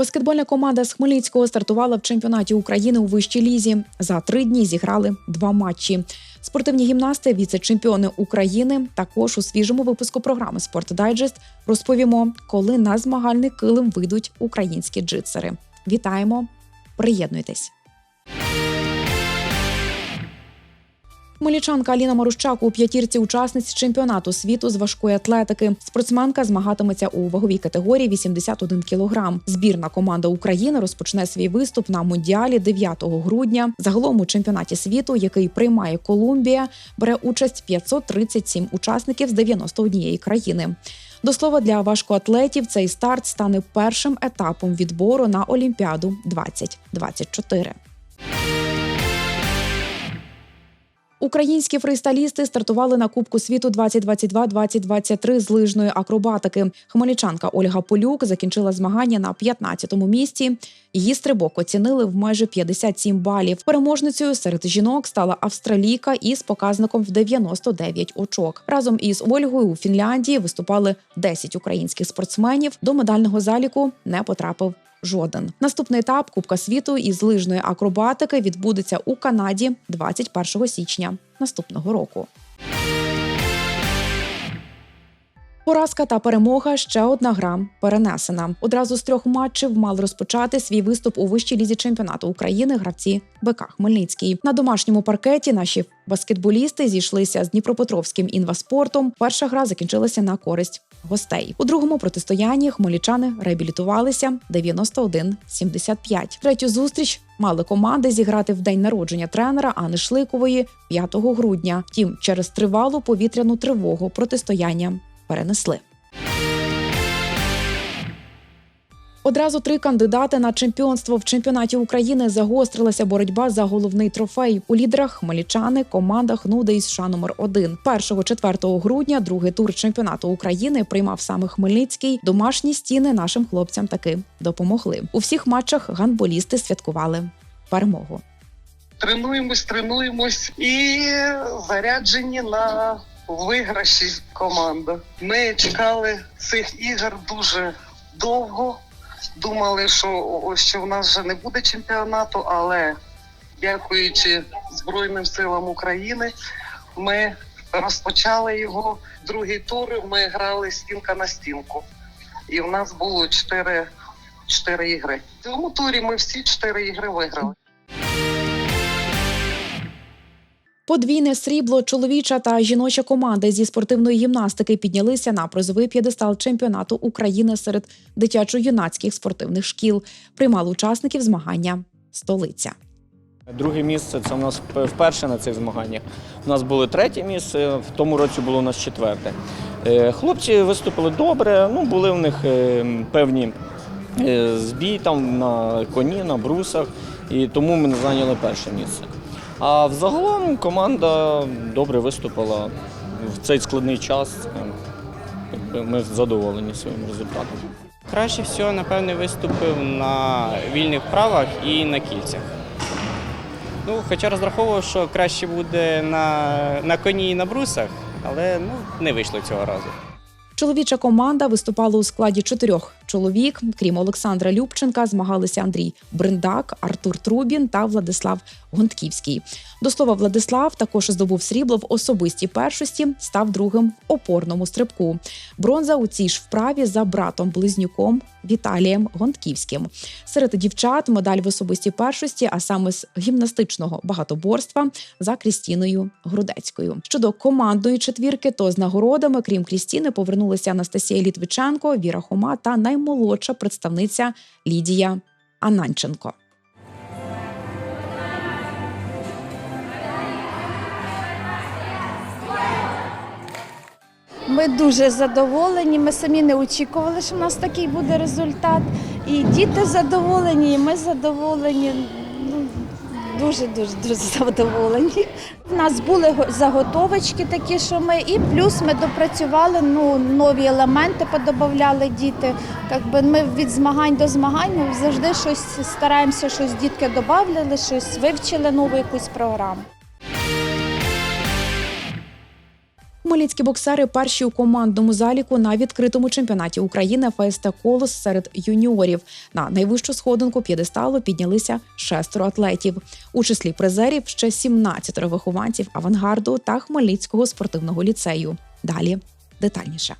Баскетбольна команда з Хмельницького стартувала в чемпіонаті України у вищій лізі. За три дні зіграли два матчі. Спортивні гімнасти, віце-чемпіони України. Також у свіжому випуску програми Спорт Дайджест розповімо, коли на змагальний килим вийдуть українські джитсери. Вітаємо! Приєднуйтесь! Хмельничанка Аліна Марущак у п'ятірці учасниць чемпіонату світу з важкої атлетики. Спортсменка змагатиметься у ваговій категорії 81 кг. Збірна команда України розпочне свій виступ на мундіалі 9 грудня. Загалом у чемпіонаті світу, який приймає Колумбія, бере участь 537 учасників з 91 країни. До слова, для важкоатлетів цей старт стане першим етапом відбору на Олімпіаду 2024. Українські фристайлісти стартували на Кубку світу 2022-2023 з лижної акробатики. Хмельничанка Ольга Полюк закінчила змагання на 15-му місці. Її стрибок оцінили в майже 57 балів. Переможницею серед жінок стала австралійка із показником в 99 очок. Разом із Ольгою у Фінляндії виступали 10 українських спортсменів. До медального заліку не потрапив жоден. Наступний етап Кубка світу із лижної акробатики відбудеться у Канаді 21 січня наступного року. Поразка та перемога ще одна гра перенесена. Одразу з трьох матчів мали розпочати свій виступ у вищій лізі чемпіонату України гравці БК Хмельницький. На домашньому паркеті наші баскетболісти зійшлися з Дніпропетровським інваспортом. Перша гра закінчилася на користь гостей. У другому протистоянні хмельничани реабілітувалися 91-75. Третю зустріч мали команди зіграти в день народження тренера Ани Шликової 5 грудня. Втім, через тривалу повітряну тривогу протистояння перенесли. Одразу три кандидати на чемпіонство в чемпіонаті України загострилася боротьба за головний трофей. У лідерах хмельничани команда Хнуда із США номер 1 1-4 грудня другий тур чемпіонату України приймав саме Хмельницький. Домашні стіни нашим хлопцям таки допомогли. У всіх матчах гандболісти святкували перемогу. тренуємось, тренуємось і заряджені на виграші команда. Ми чекали цих ігор дуже довго. Думали, що, що в нас вже не буде чемпіонату, але дякуючи Збройним силам України, ми розпочали його. Другий тур ми грали стінка на стінку. І в нас було чотири, чотири ігри. В цьому турі ми всі чотири ігри виграли. Подвійне срібло чоловіча та жіноча команди зі спортивної гімнастики піднялися на призовий п'єдестал чемпіонату України серед дитячо-юнацьких спортивних шкіл. Приймали учасників змагання столиця. Друге місце це у нас вперше на цих змаганнях. У нас було третє місце, в тому році було у нас четверте. Е, Хлопці виступили добре, ну були в них е, певні е, збій там на коні, на брусах, і тому ми зайняли перше місце. А взагалом команда добре виступила в цей складний час. Ми задоволені своїм результатом. Краще всього, напевне, виступив на вільних правах і на кільцях. Ну, хоча розраховував, що краще буде на, на коні і на брусах, але ну, не вийшло цього разу. Чоловіча команда виступала у складі чотирьох чоловік. Крім Олександра Любченка, змагалися Андрій Бриндак, Артур Трубін та Владислав Гонтківський. До слова, Владислав також здобув срібло в особистій першості, став другим в опорному стрибку. Бронза у цій ж вправі за братом близнюком Віталієм Гонтківським. Серед дівчат медаль в особистій першості, а саме з гімнастичного багатоборства за Крістіною Грудецькою. Щодо командної четвірки, то з нагородами, крім Крістіни, повернулися Анастасія Літвиченко, Віра Хома та наймолодша представниця Лідія Ананченко. Ми дуже задоволені. Ми самі не очікували, що в нас такий буде результат. І діти задоволені, і ми задоволені. Ну, дуже дуже дуже задоволені. У нас були заготовочки такі, що ми, і плюс ми допрацювали ну, нові елементи, подобавляли діти. Якби ми від змагань до змагань ми завжди щось стараємося, щось дітки додавали, щось вивчили нову якусь програму. Хмельницькі боксери перші у командному заліку на відкритому чемпіонаті України ФСТ Колос серед юніорів. На найвищу сходинку п'єдесталу піднялися шестеро атлетів, у числі призерів ще 17 вихованців авангарду та Хмельницького спортивного ліцею. Далі детальніше.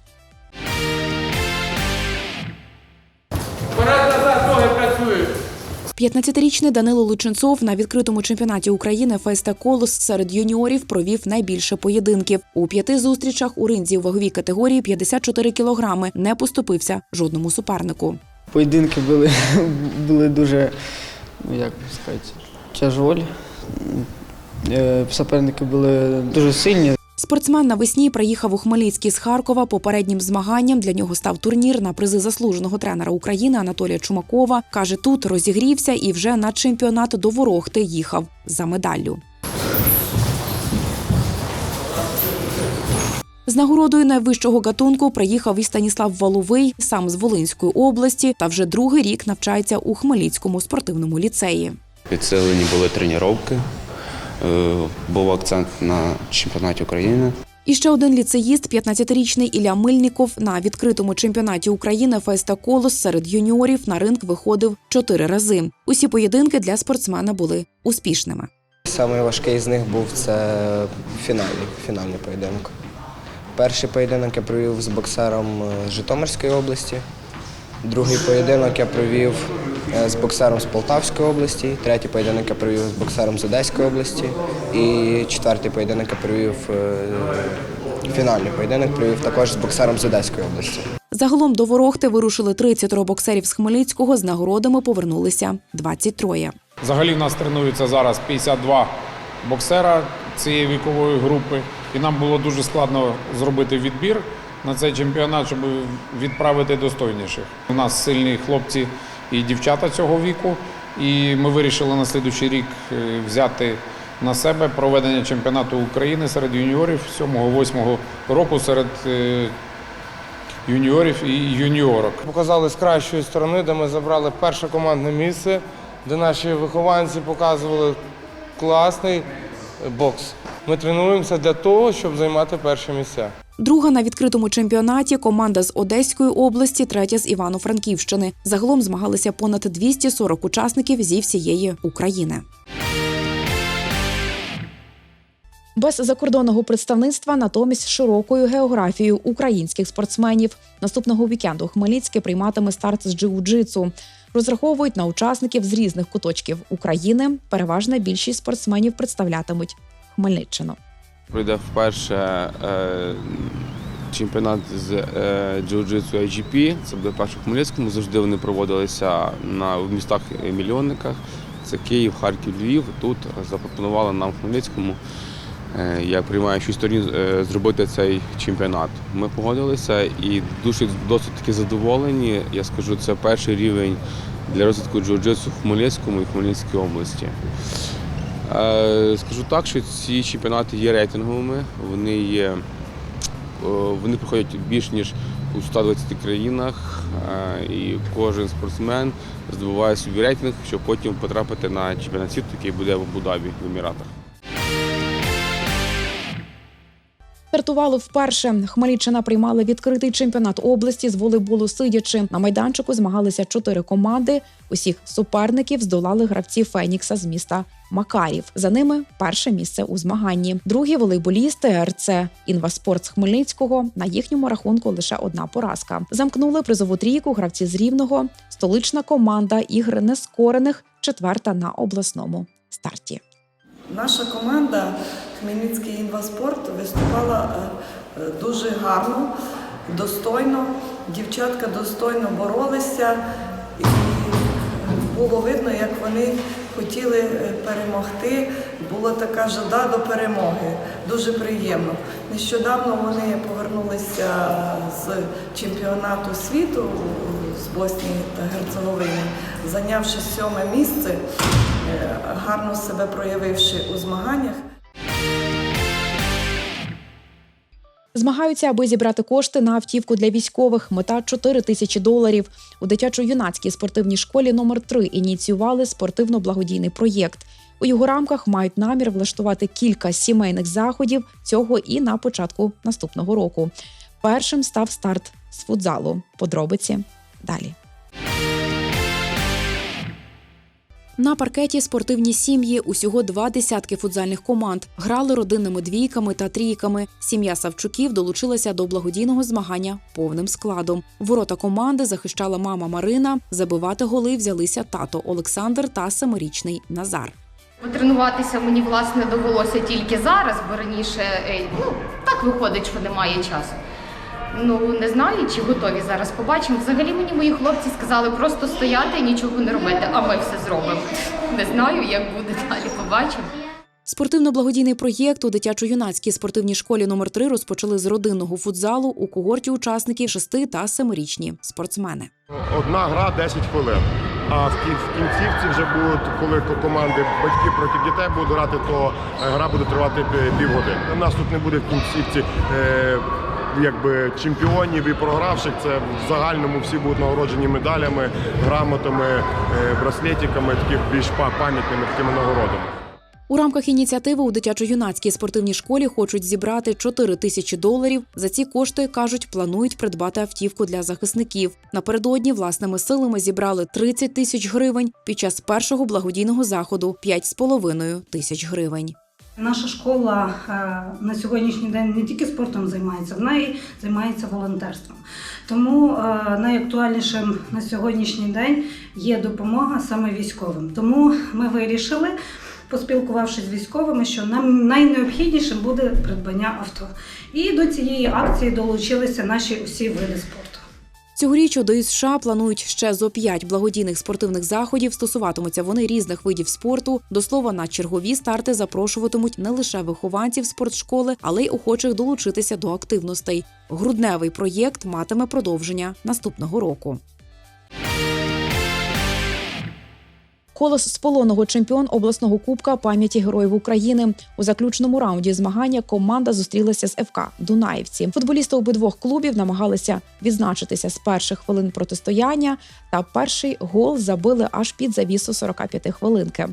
15-річний Данило Лученцов на відкритому чемпіонаті України ФСТ Колос серед юніорів провів найбільше поєдинків. У п'яти зустрічах у ринзі у ваговій категорії 54 кілограми не поступився жодному супернику. Поєдинки були, були дуже, ну як сказати, тяжолі. Е, Суперники були дуже сильні. Спортсмен навесні приїхав у Хмельницький з Харкова. Попереднім змаганням для нього став турнір на призи заслуженого тренера України Анатолія Чумакова. Каже, тут розігрівся і вже на чемпіонат до Ворохти їхав за медаллю. З нагородою найвищого гатунку приїхав і Станіслав Валовий, сам з Волинської області, та вже другий рік навчається у Хмельницькому спортивному ліцеї. Підсилені були тренування, був акцент на чемпіонаті України. І ще один ліцеїст, 15-річний Ілля Мильніков, на відкритому чемпіонаті України Феста Колос серед юніорів на ринг виходив чотири рази. Усі поєдинки для спортсмена були успішними. Самий важкий з них був це фінальний, фінальний поєдинок. Перший поєдинок я провів з боксером е, Житомирської області. Другий поєдинок я провів е, з боксером з Полтавської області. Третій поєдинок я провів з боксером з Одеської області. І четвертий поєдинок я провів е, фінальний поєдинок провів також з боксером з Одеської області. Загалом до Ворохти вирушили 30 боксерів з Хмельницького. З нагородами повернулися 23. Взагалі в нас тренується зараз 52 боксера цієї вікової групи, і нам було дуже складно зробити відбір на цей чемпіонат, щоб відправити достойніших. У нас сильні хлопці і дівчата цього віку, і ми вирішили на слідуючий рік е, взяти на себе проведення чемпіонату України серед юніорів 7-8 року серед е, юніорів і юніорок. Показали з кращої сторони, де ми забрали перше командне місце, де наші вихованці показували класний бокс. Ми тренуємося для того, щоб займати перші місця. Друга на відкритому чемпіонаті команда з Одеської області, третя з Івано-Франківщини. Загалом змагалися понад 240 учасників зі всієї України. Без закордонного представництва, натомість широкою географією українських спортсменів. Наступного вікенду Хмельницький прийматиме старт з джиу-джитсу. Розраховують на учасників з різних куточків України. Переважна більшість спортсменів представлятимуть Хмельниччину. Пройде вперше е, чемпіонат з е, джиу-джитсу IGP. Це буде перше в Хмельницькому. Завжди вони проводилися на в містах мільйонниках. Це Київ, Харків, Львів. Тут запропонували нам в Хмельницькому, е, як приймаючій стороні, е, зробити цей чемпіонат. Ми погодилися і дуже досить таки задоволені. Я скажу, це перший рівень для розвитку джиу-джитсу в Хмельницькому і Хмельницькій області. Е, Скажу так, що ці чемпіонати є рейтинговими. Вони є е, вони проходять більш ніж у 120 країнах, е, і кожен спортсмен здобуває собі рейтинг, щоб потім потрапити на чемпіонат світу, який буде в Абу-Дабі в Еміратах. Стартували вперше. Хмельниччина приймала відкритий чемпіонат області з волейболу сидячи. На майданчику змагалися чотири команди. Усіх суперників здолали гравці Фенікса з міста Макарів. За ними перше місце у змаганні. Другі волейболісти РЦ Інваспорт з Хмельницького. На їхньому рахунку лише одна поразка. Замкнули призову трійку гравці з Рівного. Столична команда ігри нескорених, четверта на обласному старті. Наша команда Хмельницький інваспорт виступала е, е, дуже гарно, достойно. Дівчатка достойно боролися, і було видно, як вони хотіли е, перемогти. Була така жада до перемоги. Дуже приємно. Нещодавно вони повернулися з чемпіонату світу з Боснії та Герцеговини, зайнявши сьоме місце, гарно себе проявивши у змаганнях. Змагаються, аби зібрати кошти на автівку для військових. Мета 4 тисячі доларів. У дитячо-юнацькій спортивній школі номер 3 ініціювали спортивно-благодійний проєкт. У його рамках мають намір влаштувати кілька сімейних заходів цього і на початку наступного року. Першим став старт з футзалу. Подробиці далі. На паркеті спортивні сім'ї усього два десятки футзальних команд грали родинними двійками та трійками. Сім'я Савчуків долучилася до благодійного змагання повним складом. Ворота команди захищала мама Марина. Забивати голи взялися тато Олександр та семирічний Назар. Потренуватися мені власне довелося тільки зараз, бо раніше е, ну так виходить, що немає часу. Ну не знаю, чи готові зараз побачимо. Взагалі мені мої хлопці сказали просто стояти і нічого не робити, а ми все зробимо. Не знаю, як буде далі. Побачимо. Спортивно-благодійний проєкт у дитячо-юнацькій спортивній школі номер 3 розпочали з родинного футзалу у когорті учасників 6 та 7-річні спортсмени. Одна гра 10 хвилин. А в кінцівці вже будуть, коли команди батьки проти дітей будуть грати, то е, гра буде тривати півгодини. У нас тут не буде в кінцівці е, якби чемпіонів і програвших. Це в загальному всі будуть нагороджені медалями, грамотами, е, браслетиками, таких більш па- пам'ятними такими нагородами. У рамках ініціативи у дитячо-юнацькій спортивній школі хочуть зібрати 4 тисячі доларів. За ці кошти кажуть, планують придбати автівку для захисників. Напередодні власними силами зібрали 30 тисяч гривень. Під час першого благодійного заходу 5,5 тисяч гривень. Наша школа е, на сьогоднішній день не тільки спортом займається, вона і займається волонтерством. Тому е, найактуальнішим на сьогоднішній день є допомога саме військовим. Тому ми вирішили, поспілкувавшись з військовими, що нам найнеобхіднішим буде придбання авто. І до цієї акції долучилися наші усі види спорту. Цьогоріч ДЮСШ США планують ще зо п'ять благодійних спортивних заходів. Стосуватимуться вони різних видів спорту. До слова, на чергові старти запрошуватимуть не лише вихованців спортшколи, але й охочих долучитися до активностей. Грудневий проєкт матиме продовження наступного року. Колос з полонного чемпіон обласного кубка пам'яті героїв України у заключному раунді змагання команда зустрілася з ФК Дунаївці. Футболісти обидвох клубів намагалися відзначитися з перших хвилин протистояння, та перший гол забили аж під завісу 45 хвилинки.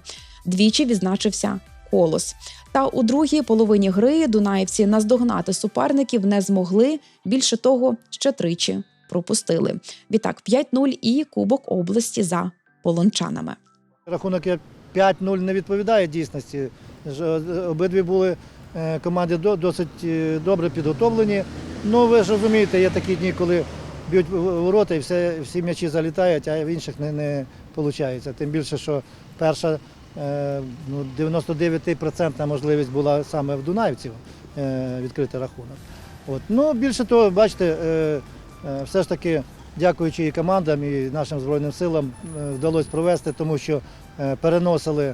Двічі відзначився колос. Та у другій половині гри дунаївці наздогнати суперників не змогли. Більше того, ще тричі пропустили. Відтак 5-0 і Кубок області за полончанами. Рахунок як 5-0 не відповідає дійсності. Е, Обидві були е, команди досить е, добре підготовлені. Ну, ви ж розумієте, є такі дні, коли б'ють ворота і все, всі м'ячі залітають, а в інших не, не виходить. Тим більше, що перша ну, 99% можливість була саме в Дунаївців відкрити рахунок. От. Ну, більше того, бачите, все ж таки дякуючи і командам, і нашим Збройним силам е, вдалося провести, тому що е, переносили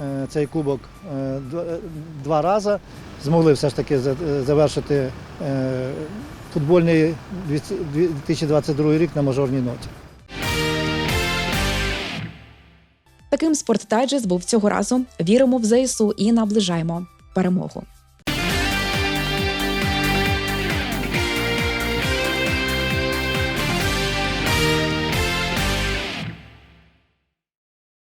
е, цей кубок два рази, змогли все ж таки за- завершити футбольний 2022 рік на мажорній ноті. Таким спортдайджест був цього разу. Віримо в ЗСУ і наближаємо перемогу.